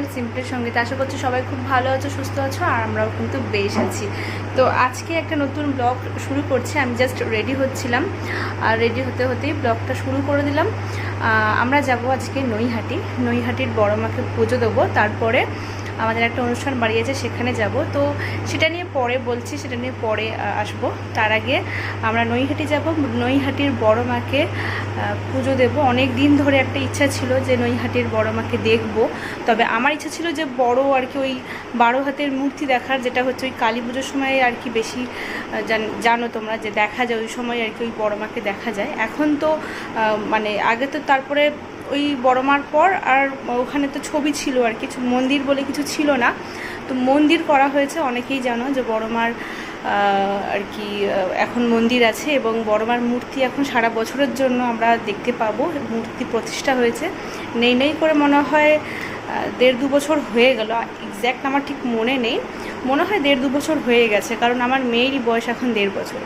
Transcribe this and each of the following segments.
Channel সিম্পলের সংগীত আশা করছি সবাই খুব ভালো আছো, সুস্থ আছো, আর আমরাও কিন্তু বেশ আছি। তো আজকে একটা নতুন ব্লগ শুরু করছি, আমি জাস্ট রেডি হচ্ছিলাম। আর রেডি হতে হতেই ব্লগটা শুরু করে দিলাম। আমরা যাব আজকে নৈহাটি। নৈহাটির বড় মাকে পুজো দেবো, তারপরে আমাদের একটা অনুষ্ঠান বাড়ি আছে, সেখানে যাব। তো সেটা নিয়ে পরে বলছি, সেটা নিয়ে পরে আসব। তার আগে আমরা নৈহাটি যাব। নৈহাটির বড় মাকে পুজো দেব। অনেক দিন ধরে একটা ইচ্ছা ছিল যে নৈহাটির বড় মাকে দেখব। তবে আমার ইচ্ছা ছিল যে বড় আর কি ওই বারো হাতের মূর্তি দেখার, যেটা হচ্ছে ওই কালী পুজোর সময় আর কি বেশি জানো তোমরা যে দেখা যায়, ওই সময় আর কি ওই বড় মাকে দেখা যায়। এখন তো মানে আগে তো তারপরে ওই বড় মার পর আর ওখানে তো ছবি ছিল আর কিছু, মন্দির বলে কিছু ছিল না। তো মন্দির করা হয়েছে, অনেকেই জানো যে বড় মার আর কি এখন মন্দির আছে এবং বড় মার মূর্তি এখন সারা বছরের জন্য আমরা দেখতে পাবো। মূর্তি প্রতিষ্ঠা হয়েছে। নেই নেই করে মনে হয় দেড় দু বছর হয়ে গেল। এক্স্যাক্ট আমার ঠিক মনে নেই। মনে হয় দেড় দু বছর হয়ে গেছে, কারণ আমার মেয়েরই বয়স এখন দেড় বছর।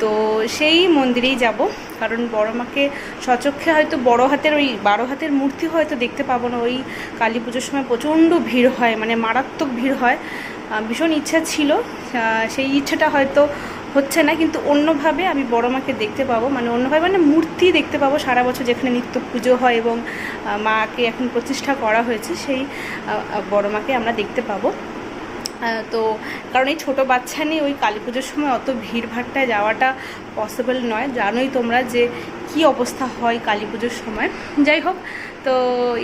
তো সেই মন্দিরেই যাব। কারণ বড় মাকে সচক্ষে হয়তো বড় হাতের ওই বারো হাতের মূর্তি হয়তো দেখতে পাবো না। ওই কালী পুজোর সময় প্রচণ্ড ভিড় হয় মানে মারাত্মক ভিড় হয়। ভীষণ ইচ্ছা ছিল। সেই ইচ্ছাটা হয়তো হচ্ছে না, কিন্তু অন্যভাবে আমি বড় মাকে দেখতে পাবো। মানে অন্যভাবে মানে মূর্তি দেখতে পাবো সারা বছর যেখানে নিত্য পুজো হয় এবং মাকে এখন প্রতিষ্ঠা করা হয়েছে, সেই বড় মাকে আমরা দেখতে পাবো। তো কারণ এই ছোটো বাচ্চা নিয়ে ওই কালী পুজোর সময় অত ভিড়ভাট্টায় যাওয়াটা পসিবল নয়। জানোই তোমরা যে কি অবস্থা হয় কালী পুজোর সময়। যাই হোক, তো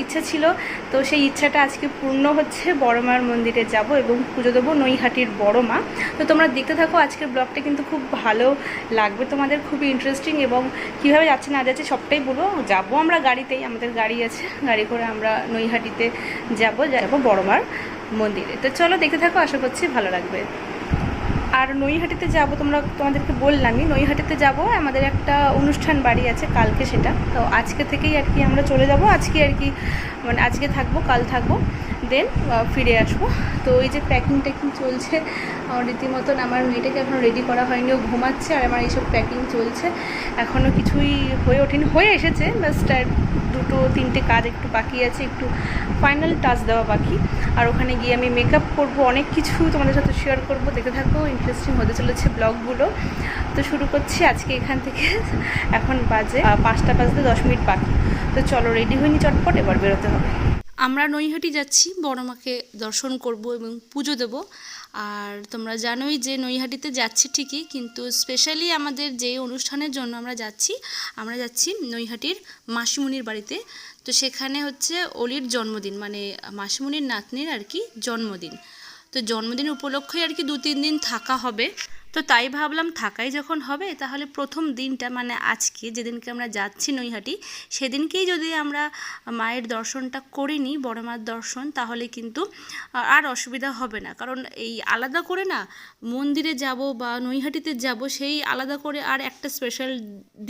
ইচ্ছা ছিল, তো সেই ইচ্ছাটা আজকে পূর্ণ হচ্ছে। বড় মার মন্দিরে যাব এবং পুজো দেবো নৈহাটির বড় মা। তো তোমরা দেখতে থাকো, আজকের ব্লগটা কিন্তু খুব ভালো লাগবে। তোমাদের খুবই ইন্টারেস্টিং এবং কীভাবে যাচ্ছে না যাচ্ছে সবটাই বলব। যাব আমরা গাড়িতেই, আমাদের গাড়ি আছে। গাড়ি করে আমরা নৈহাটিতে যাব। যাব বড় মার। মন্দিরে। তো চলো দেখতে থাকো, আশা করছি ভালো লাগবে। আর নৈহাটিতে যাব, তোমরা তোমাদেরকে বললামই, নৈহাটিতে যাব, আমাদের একটা অনুষ্ঠান বাড়ি আছে কালকে সেটা। তো আজকে থেকেই আর কি আমরা চলে যাব, আজকে আর কি মানে আজকে থাকব, কাল থাকব, দেন ফিরে আসব। তো ওই যে প্যাকিং ট্যাকিং চলছে, আমার রীতিমতন আমার মেয়েটাকে এখনও রেডি করা হয়নি, ও ঘুমাচ্ছে আর আমার এইসব প্যাকিং চলছে। এখনও কিছুই হয়ে ওঠেনি, হয়ে এসেছে জাস্ট দুটো তিনটে কাজ একটু বাকি আছে, একটু ফাইনাল টাচ দেওয়া বাকি। আর ওখানে গিয়ে আমি মেকআপ করব, অনেক কিছু তোমাদের সাথে শেয়ার করব। দেখতে থাকো ইন্টারেস্টিং হতে চলেছে ব্লগগুলো তো শুরু করছি আজকে এখান থেকে। এখন বাজে পাঁচটা বাজতে দশ মিনিট বাকি। তো চলো রেডি হয়নি চটপট, এবার বেরোতে হবে। আমরা নৈহাটি যাচ্ছি বড় মাকে দর্শন করব এবং পুজো দেব। আর তোমরা জানোই যে নৈহাটিতে যাচ্ছি ঠিকই, কিন্তু স্পেশালি আমাদের যে অনুষ্ঠানের জন্য আমরা যাচ্ছি আমরা যাচ্ছি নৈহাটির মাসিমুনির বাড়িতে। তো সেখানে হচ্ছে অলির জন্মদিন মানে মাসিমুনির নাতনির আর কি জন্মদিন। তো জন্মদিন উপলক্ষে আর কি দু তিন দিন থাকা হবে। তো তাই ভাবলাম থাকাই যখন হবে, তাহলে প্রথম দিনটা মানে আজকে, যেদিনকে আমরা যাচ্ছি নৈহাটি, সেদিনকেই যদি আমরা মায়ের দর্শনটা করে নিই, বড় মার দর্শন, তাহলে কিন্তু আর অসুবিধা হবে না। কারণ এই আলাদা করে না, মন্দিরে যাব বা নৈহাটিতে যাব, সেই আলাদা করে আর একটা স্পেশাল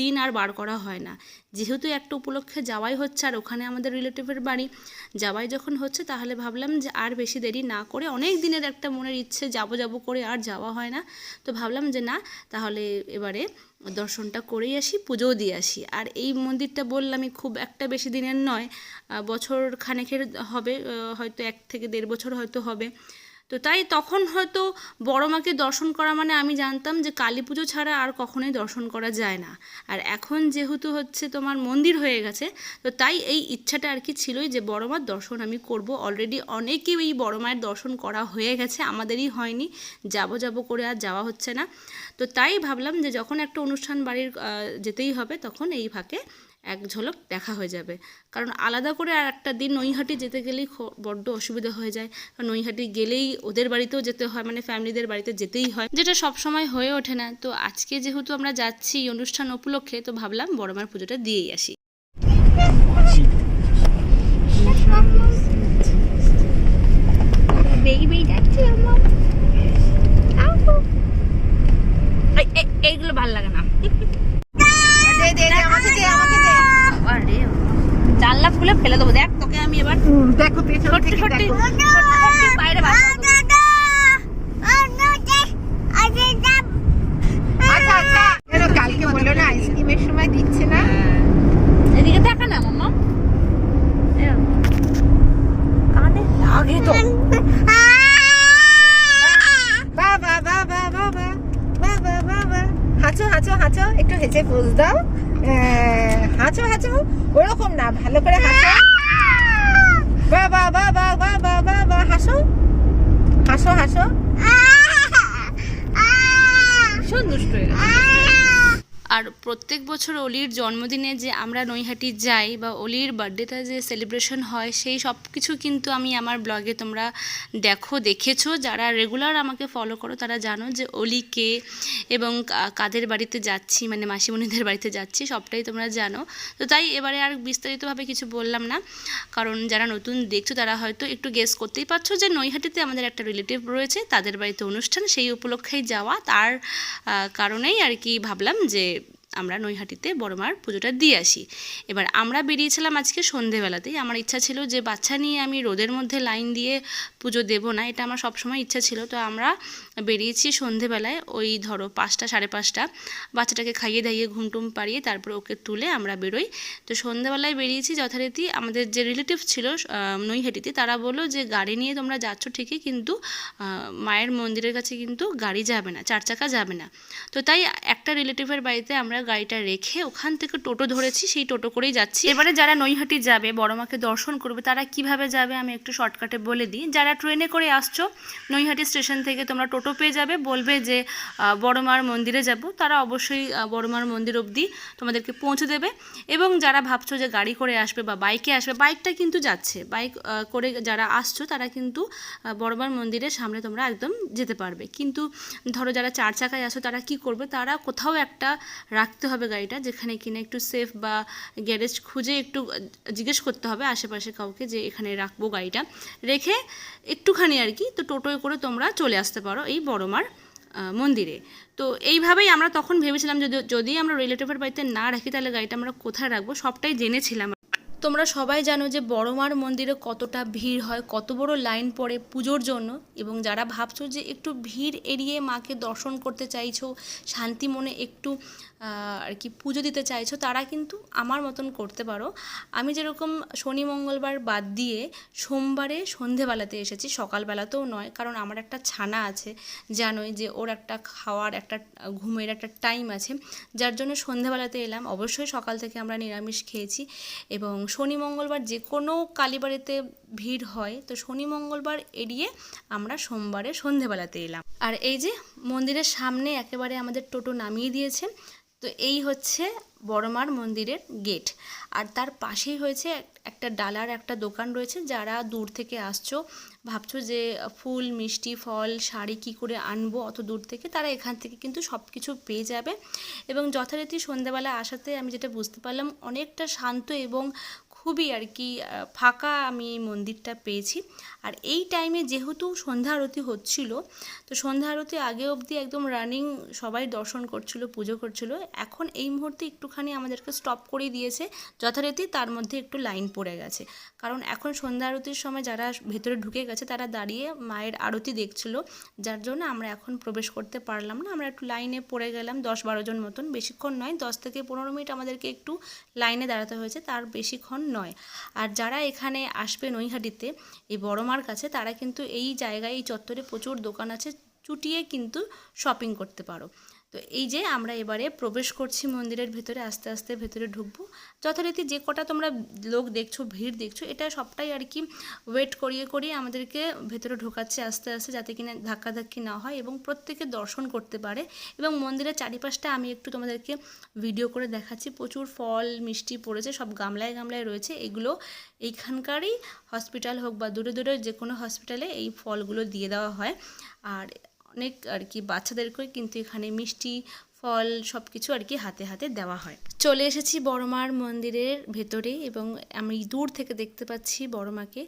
দিন আর বার করা হয় না। যেহেতু একটা উপলক্ষে যাওয়াই হচ্ছে, আর ওখানে আমাদের রিলেটিভের বাড়ি যাওয়াই যখন হচ্ছে, তাহলে ভাবলাম যে আর বেশি দেরি না করে অনেক দিনের একটা মনের ইচ্ছে, যাব যাব করে আর যাওয়া হয় না। তো ভাবলাম যে না, তাহলে এবারে দর্শনটা করেই আসি, পুজোও দিয়ে আসি। আর এই মন্দিরটা বললামই খুব একটা বেশি দিনের নয় বছর খানেকের হবে হয়তো এক থেকে দেড় বছর হয়তো হবে। তো তাই তখন হয়তো বড় মাকে দর্শন করা মানে আমি জানতাম যে কালী পুজো ছাড়া আর কখনোই দর্শন করা যায় না। আর এখন যেহেতু হচ্ছে তোমার মন্দির হয়ে গেছে, তো তাই এই ইচ্ছাটা আর কি ছিলই যে বড় মার দর্শন আমি করব। অলরেডি অনেকেই এই বড় মায়ের দর্শন করা হয়ে গেছে, আমাদেরই হয়নি, যাব যাব করে আর যাওয়া হচ্ছে না। তো তাই ভাবলাম যে যখন একটা অনুষ্ঠান বাড়ির যেতেই হবে তখন এই ফাঁকে এক ঝলক দেখা হয়ে যাবে। কারণ আলাদা করে আর একটা দিন নৈহাটি যেতে গেলেই বড্ড অসুবিধা হয়ে যায়। কারণ নৈহাটি গেলেই ওদের বাড়িতেও যেতে হয় মানে ফ্যামিলিদের বাড়িতে যেতেই হয়, যেটা সব সময় হয়ে ওঠে না। তো আজকে যেহেতু আমরা যাচ্ছি অনুষ্ঠান উপলক্ষে, তো ভাবলাম বড় বড়মার পুজোটা দিয়েই আসি। এইগুলো ভালো লাগে না। খুলে ফেলে দেবো। দেখ তোকে আমি এবার দেখো বাইরে আচ্ছা, আচ্ছা, আইসক্রিমের সময় দিচ্ছে না? হ্যাঁ। এদিকে না লাগে তো। হাঁচো হাঁচো হাঁচো একটু হেঁচে বুঝ দাও। হ্যাঁ। হাঁচো হাঁচো, ওরকম না, ভালো করে হাঁচো। বা বা বা বা বা বা বা বা, হাসো। হাসো হাসো। ভীষণ হয়ে আর প্রত্যেক বছর অলির জন্মদিনে যে আমরা নৈহাটি যাই বা অলির বার্থডেটা যে সেলিব্রেশন হয়, সেই সব কিছু কিন্তু আমি আমার ব্লগে তোমরা দেখো, দেখেছ। যারা রেগুলার আমাকে ফলো করো, তারা জানো যে অলি কে এবং কাদের বাড়িতে যাচ্ছি মানে মাসিমণিদের বাড়িতে যাচ্ছি, সবটাই তোমরা জানো। তো তাই এবারে আর বিস্তারিতভাবে কিছু বললাম না। কারণ যারা নতুন দেখছ, তারা হয়তো একটু গেস করতেই পারছ যে নৈহাটিতে আমাদের একটা রিলেটিভ রয়েছে, তাদের বাড়িতে অনুষ্ঠান, সেই উপলক্ষেই যাওয়া। তার কারণেই আর কি ভাবলাম যে আমরা নৈহাটিতে বড় মার পুজোটা দিয়ে আসি। এবার আমরা বেরিয়েছিলাম আজকে সন্ধেবেলাতেই। আমার ইচ্ছা ছিল যে বাচ্চা নিয়ে আমি রোদের মধ্যে লাইন দিয়ে পুজো দেবো না, এটা আমার সবসময় ইচ্ছা ছিল। তো আমরা বেরিয়েছি সন্ধেবেলায় ওই ধরো পাঁচটা, সাড়ে পাঁচটা। বাচ্চাটাকে খাইয়ে দাইয়ে ঘুমটুম পাড়িয়ে তারপরে ওকে তুলে আমরা বেরোই। তো সন্ধেবেলায় বেরিয়েছি যথারীতি আমাদের যে রিলেটিভ ছিল নৈহাটিতে, তারা বলল যে গাড়ি নিয়ে তোমরা যাচ্ছ ঠিকই কিন্তু মায়ের মন্দিরের কাছে কিন্তু গাড়ি যাবে না, চার চাকা যাবে না। তো তাই একটা রিলেটিভের বাড়িতে আমরা গাড়িটা রেখে ওখান থেকে টোটো ধরেছি, সেই টোটো করেই যাচ্ছি। এবারে যারা নৈহাটি যাবে, বড় মাকে দর্শন করবে, তারা কীভাবে যাবে আমি একটু শর্টকাটে বলে দিই। যারা ট্রেনে করে আসছো, নৈহাটি স্টেশন থেকে তোমরা টোটো পেয়ে যাবে, বলবে যে বড়মার মন্দিরে যাব। তারা অবশ্যই বড়মার মন্দির অবধি তোমাদেরকে পৌঁছে দেবে। এবং যারা ভাবছ যে গাড়ি করে আসবে বা বাইকে আসবে, বাইকটা কিন্তু যাচ্ছে। বাইক করে যারা আসছো, তারা কিন্তু বড়মার মন্দিরের সামনে তোমরা একদম যেতে পারবে। কিন্তু ধরো যারা চার চাকায় আসো তারা কি করবে? তারা কোথাও একটা রাখতে হবে গাড়িটা, যেখানে কিনা একটু সেফ বা গ্যারেজ খুঁজে একটু জিজ্ঞেস করতে হবে আশেপাশে কাউকে যে এখানে রাখব গাড়িটা। রেখে একটুখানি আর কি, তো টোটোয় করে তোমরা চলে আসতে পারো এই বড়মার মন্দিরে। তো এইভাবেই আমরা তখন ভেবেছিলাম যদি যদি আমরা রিলেটিভের বাড়িতে না রাখি, তাহলে গাড়িটা আমরা কোথায় রাখব? সবটাই জেনেছিলাম। তোমরা সবাই জানো যে বড়মার মন্দিরে কতটা ভিড় হয়, কত বড় লাইন পড়ে পুজোর জন্য, এবং যারা ভাবছ যে একটু ভিড় এড়িয়ে মাকে দর্শন করতে চাইছো, শান্তি মনে একটু আর কি পুজো দিতে চাইছো, তারা কিন্তু আমার মতন করতে পারো। আমি যেরকম শনি, মঙ্গলবার বাদ দিয়ে সোমবারে সন্ধেবেলাতে এসেছি, সকালবেলাতেও নয়, কারণ আমার একটা ছানা আছে, জানোই যে ওর একটা খাওয়ার একটা, ঘুমের একটা টাইম আছে। যার জন্য সন্ধেবেলাতে এলাম, অবশ্যই সকাল থেকে আমরা নিরামিষ খেয়েছি এবং শনি, মঙ্গলবার যে কোনো কালীবাড়িতে ভিড় হয়, তো শনি, মঙ্গলবার এড়িয়ে আমরা সোমবারে সন্ধেবেলাতে এলাম। আর এই যে মন্দিরের সামনে একেবারে আমাদের টোটো নামিয়ে দিয়েছে তো এই হচ্ছে বড়মার মন্দিরের গেট আর তার পাশেই হয়েছে একটা ডালার একটা দোকান রয়েছে, যারা দূর থেকে আসছো, ভাবছ যে ফুল, মিষ্টি, ফল, শাড়ি কি করে আনব অত দূর থেকে, তারা এখান থেকে কিন্তু সব কিছু পেয়ে যাবে। এবং যথারীতি সন্ধ্যাবেলা আসাতে আমি যেটা বুঝতে পারলাম, অনেকটা শান্ত এবং খুবই আর কি ফাঁকা আমি মন্দিরটা পেয়েছি। আর এই টাইমে যেহেতু সন্ধ্যা আরতি হচ্ছিল, তো সন্ধ্যা আরতি আগে অবধি একদম রানিং সবাই দর্শন করছিল, পুজো করছিল। এখন এই মুহূর্তে একটুখানি আমাদেরকে স্টপ করে দিয়েছে, যথারীতি তার মধ্যে একটু লাইন পড়ে গেছে। কারণ এখন সন্ধ্যা আরতির সময় যারা ভেতরে ঢুকে গেছে, তারা দাঁড়িয়ে মায়ের আরতি দেখছিল। যার জন্য আমরা এখন প্রবেশ করতে পারলাম না। আমরা একটু লাইনে পড়ে গেলাম, দশ বারো জন মতন। বেশিক্ষণ নয়, দশ থেকে পনেরো মিনিট আমাদেরকে একটু লাইনে দাঁড়াতে হয়েছে। তার বেশিক্ষণ নয়। আর যারা এখানে আসবে নৈহাটিতে, এই বড়মার কাছে, তারা কিন্তু এই জায়গায়, এই চত্বরে প্রচুর দোকান আছে, চুটিয়ে কিন্তু শপিং করতে পারো। তো এই যে আমরা এবারে প্রবেশ করছি মন্দিরের ভেতরে, আস্তে আস্তে ভেতরে ঢুকবো। যথারীতি যে কটা তোমরা লোক দেখছ, ভিড় দেখছ, এটা সবটাই আর কি ওয়েট করিয়ে করিয়ে আমাদেরকে ভেতরে ঢোকাচ্ছে আস্তে আস্তে যাতে কিনা ধাক্কাধাক্কি না হয় এবং প্রত্যেকে দর্শন করতে পারে। এবং মন্দিরের চারিপাশটা আমি একটু তোমাদেরকে ভিডিও করে দেখাচ্ছি। প্রচুর ফল, মিষ্টি পড়েছে, সব গামলায় গামলায় রয়েছে। এগুলো এইখানকারই হসপিটাল হোক বা দূরে দূরে যে কোনো হসপিটালে এই ফলগুলো দিয়ে দেওয়া হয়। আর অনেক আর কি বাচ্চাদেরকেও কিন্তু এখানে মিষ্টি, ফল সব কিছু আর কি হাতে হাতে দেওয়া হয়। চলে এসেছি বড়মার মন্দিরের ভেতরে এবং আমি দূর থেকে দেখতে পাচ্ছি বড়মাকে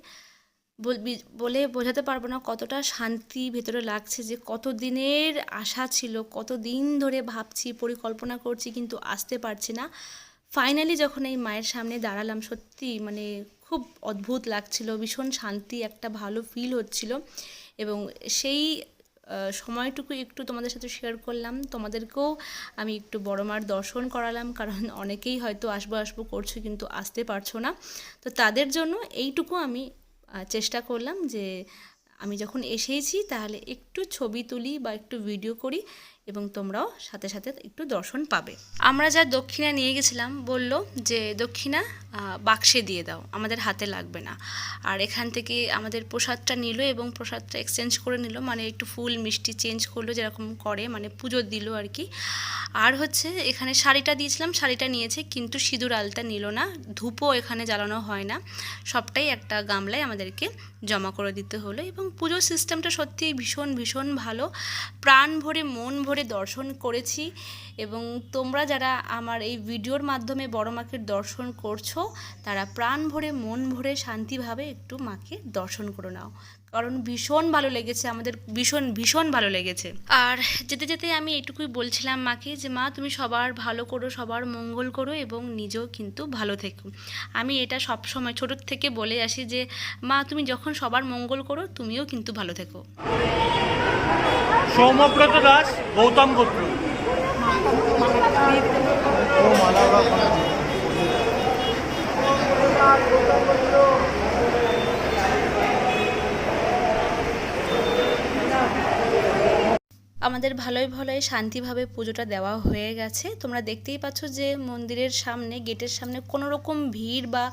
বল- বোঝাতে পারব না কতটা শান্তি ভেতরে লাগছে যে কত দিনের আশা ছিল কত দিন ধরে ভাবছি, পরিকল্পনা করছি কিন্তু আসতে পারছি না। ফাইনালি যখন এই মায়ের সামনে দাঁড়ালাম, সত্যি মানে খুব অদ্ভুত লাগছিল, ভীষণ শান্তি, একটা ভালো ফিল হচ্ছিল। এবং সেই সময়টুকু একটু তোমাদের সাথে শেয়ার করলাম। তোমাদেরকেও আমি একটু বড় মার দর্শন করালাম, কারণ অনেকেই হয়তো আসব আসব করছ কিন্তু আসতে পারছ না। তো তাদের জন্য এইটুকু আমি চেষ্টা করলাম যে আমি যখন এসেছি তাহলে একটু ছবি তুলি বা একটু ভিডিও করি। এবং তোমরাও সাথে সাথে একটু দর্শন পাবে। আমরা যা দক্ষিণা নিয়ে গেছিলাম, বলল যে, দক্ষিণা বাক্সে দিয়ে দাও, আমাদের হাতে লাগবে না। আর এখান থেকে আমাদের প্রসাদটা নিল এবং প্রসাদটা এক্সচেঞ্জ করে নিল মানে একটু ফুল মিষ্টি চেঞ্জ করল, যেরকম করে মানে পুজো দিল আর কি। আর হচ্ছে, এখানে শাড়িটা দিয়েছিলাম, শাড়িটা নিয়েছে, কিন্তু সিঁদুর আলতা নিল না, ধূপও এখানে জ্বালানো হয় না। সবটাই একটা গামলায় আমাদেরকে জমা করে দিতে হলো এবং পুজোর সিস্টেমটা সত্যিই ভীষণ ভীষণ ভালো। প্রাণ ভরে, মন ভরে দর্শন করেছি এবং তোমরা যারা আমার এই ভিডিওর মাধ্যমে বড় মাকে দর্শন করছ, তারা প্রাণ ভরে, মন ভরে, শান্তিভাবে একটু মাকে দর্শন করে নাও। কারণ ভীষণ ভালো লেগেছে আমাদের, ভীষণ ভীষণ ভালো লেগেছে। আর যেতে যেতে আমি এটুকুই বলছিলাম মাকে যে, মা, তুমি সবার ভালো করো, সবার মঙ্গল করো এবং নিজেও কিন্তু ভালো থেকো। আমি এটা সব সময় ছোটোর থেকে বলে আসি যে, মা, তুমি যখন সবার মঙ্গল করো, তুমিও কিন্তু ভালো থেকো। সৌম্যব্রত দাস গৌতম গোত্র। আমাদের ভালোই ভালোই শান্তিভাবে পুজোটা দেওয়া হয়ে গেছে। তোমরা দেখতেই পাচ্ছ যে মন্দিরের সামনে, গেটের সামনে কোনো রকম ভিড় বা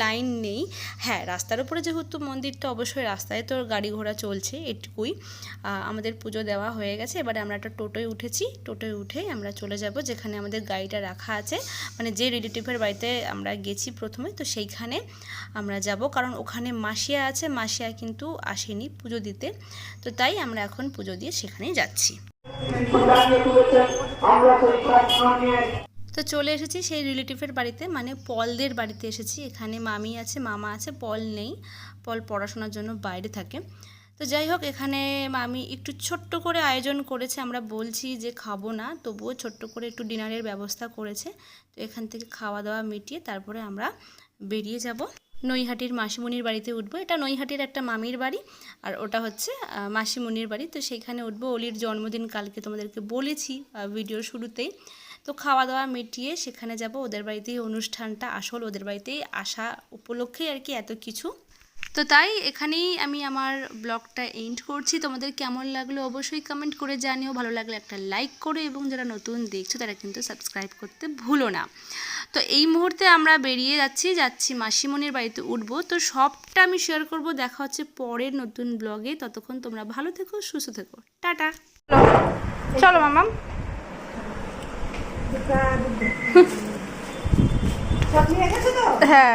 লাইন নেই। হ্যাঁ রাস্তার উপরে যেহেতু মন্দিরটা অবশ্যই রাস্তায় তো গাড়ি ঘোড়া চলছে এটুকুই। আমাদের পুজো দেওয়া হয়ে গেছে। এবারে আমরা একটা টোটোয় উঠেছি। টোটোয় উঠে আমরা চলে যাব যেখানে আমাদের গাড়িটা রাখা আছে। মানে যে রিলেটিভের বাড়িতে আমরা গেছি প্রথমে, তো সেইখানে আমরা যাব। কারণ ওখানে মাসিয়া আছে। মাসিয়া কিন্তু আসেনি পুজো দিতে। তো তাই আমরা এখন পুজো দিয়ে সেখানেই যাচ্ছি। তো চলে এসেছি সেই রিলেটিভের বাড়িতে মানে পলদের বাড়িতে এসেছি। এখানে মামি আছে, মামা আছে, পল নেই। পল পড়াশোনার জন্য বাইরে থাকে। তো যাই হোক, এখানে মামি একটু ছোট্ট করে আয়োজন করেছে। আমরা বলছি যে খাব না, তবুও ছোট্ট করে একটু ডিনারের ব্যবস্থা করেছে। তো এখান থেকে খাওয়া দাওয়া মিটিয়ে তারপরে আমরা বেরিয়ে যাব। নৈহাটির মাসিমণির বাড়িতে উঠবো। এটা নৈহাটির একটা মামির বাড়ি আর ওটা হচ্ছে মাসিমুনির মাসিমণির বাড়ি। তো সেখানে উঠবো। অলির জন্মদিন কালকে তোমাদেরকে বলেছি ভিডিওর শুরুতেই। তো খাওয়া দাওয়া মিটিয়ে সেখানে যাব। ওদের বাড়িতেই অনুষ্ঠানটা, আসল ওদের বাড়িতেই আসা উপলক্ষেই আর কি এত কিছু। তো তাই এখানেই আমি আমার ব্লগটা এন্ড করছি। তোমাদের কেমন লাগল অবশ্যই কমেন্ট করে জানিও। ভালো লাগলে একটা লাইক করো এবং যারা নতুন দেখছ তারা কিন্তু সাবস্ক্রাইব করতে ভুলো না। তো এই মুহূর্তে আমরা বেরিয়ে যাচ্ছি যাচ্ছি মাসিমণির বাড়িতে উঠবো। তো সবটা আমি শেয়ার করব। দেখা হচ্ছে পরের নতুন ব্লগে ততক্ষণ তোমরা ভালো থেকো সুস্থ থেকো। টাটা। চলো মামাম হ্যাঁ।